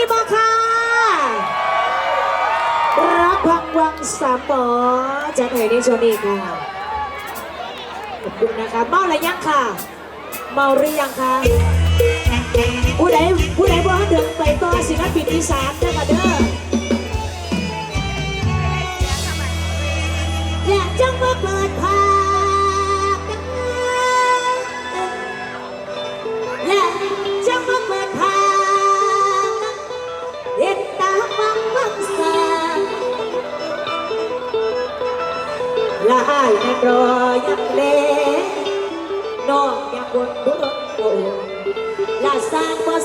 มีบอค่ะรับรางวัลสามปอจากไหนในช่วงนี้ค่ะขอบคุณนะคะเมาหรือยังค่ะ เมาหรือยังคะผู้ใดผู้ใดบอกให้เดินไปต่อศิลปินอีสานนะคะเด้ออยากจะมาเปิดภา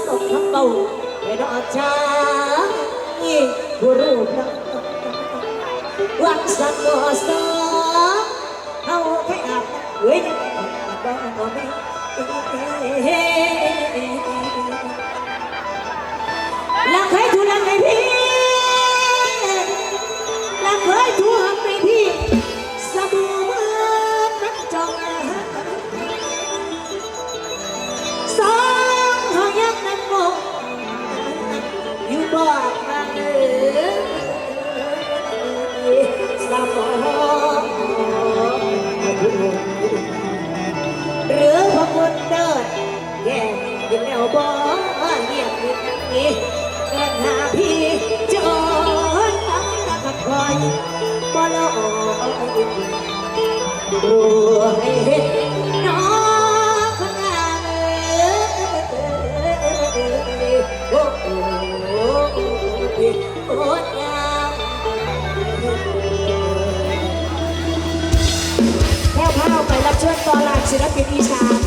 สร้งเบาให้ดอกช้างยิ่งผู้รู้พระวันสักก็สองเอาไปอาบเว้ยบ้าบ่ไม่ นแนวบ่เงียบยินนี้เกินหาพี่จอนตั้งตะขัดคอยบ่ลอยรู้ให้เห็นน้องคนงามโอ้โหโอ้งามแค่พาเราไปรับเชิญตอนหลังศิลปินอีสาน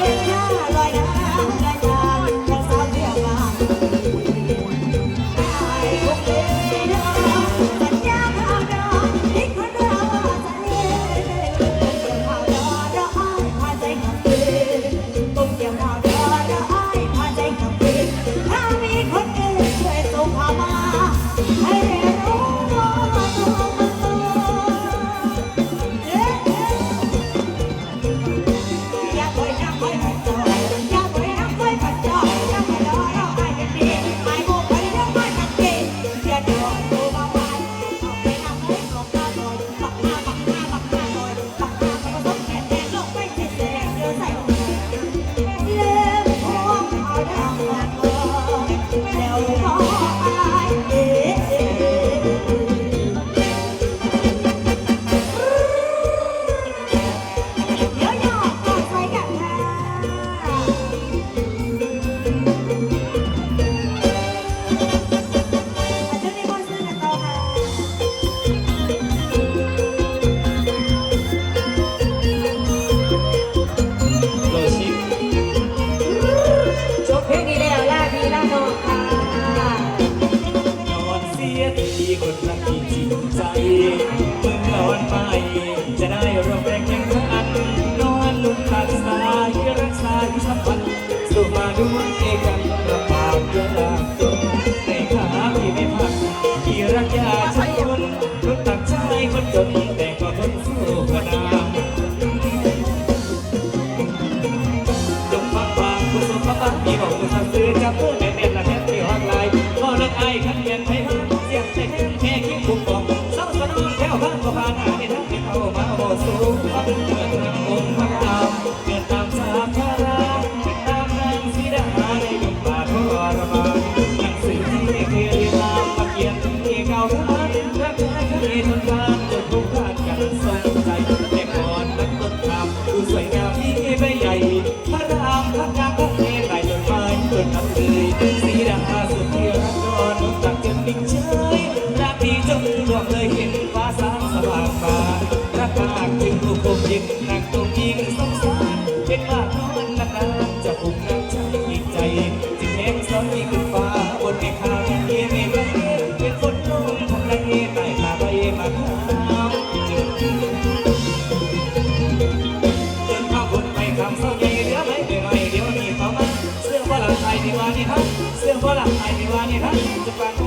Thank you. ที่จริงใจเมื่อนอนไปจะได้ร่วมแรงแข่งขันนอนลุกขัดสายรักษาที่สัมพันธ์สุขมาด้วยกันกระปากเยอะในขาพี่ไม่พักที่รักยาชนคนตักชายคนจน ยิ่งหนักตรงนี้ก็สงสารเห็นว่าน้องมันนานๆจะผูกน้ำใจอีกใจจิตแห้งซ้อนที่ขึ้นฟ้าบนไม่คางเอียไม่ไหวเป็นคนลนทำไรไปมาไปมาทำจนข้าวคนไม่คำเศร้าใจเดี๋ยวไม่ไปหวเดี๋ยวนี้เขามาเสื้อว่าหลังไทยดีว่านี่ครับเสื้อว่าหลังไทยดีว่านี่ครับจะฟัง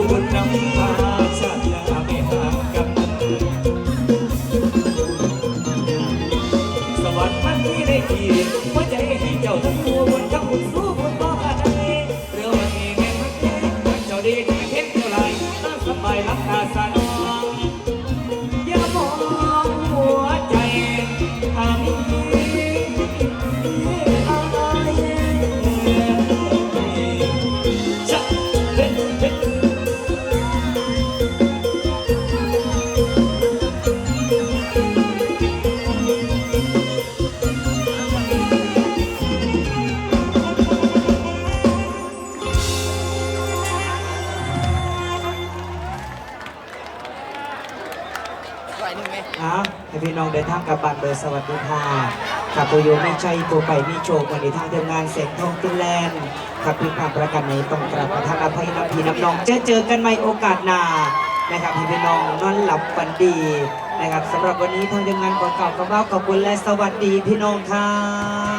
Kuwanang Pa. พี่น้องเดินทางกลับบ้เบอร์สวัสดิภาพขับโยไม่ใช่ตัวไปมีโชว์วันนี้ทางทีมงานเสียงทองฟินแลนด์ขับพิพากประกันในตรงกลับประธานอภัยนพีนับน้องจะเจอกันใหม่โอกาสหน้านะครับพี่พี่น้องนอนหลับฝันดีนะครับสำหรับวันนี้ทางทีมงานขอกล่าวคำว่าขอบคุณและสวัสดีพี่น้องค่ะ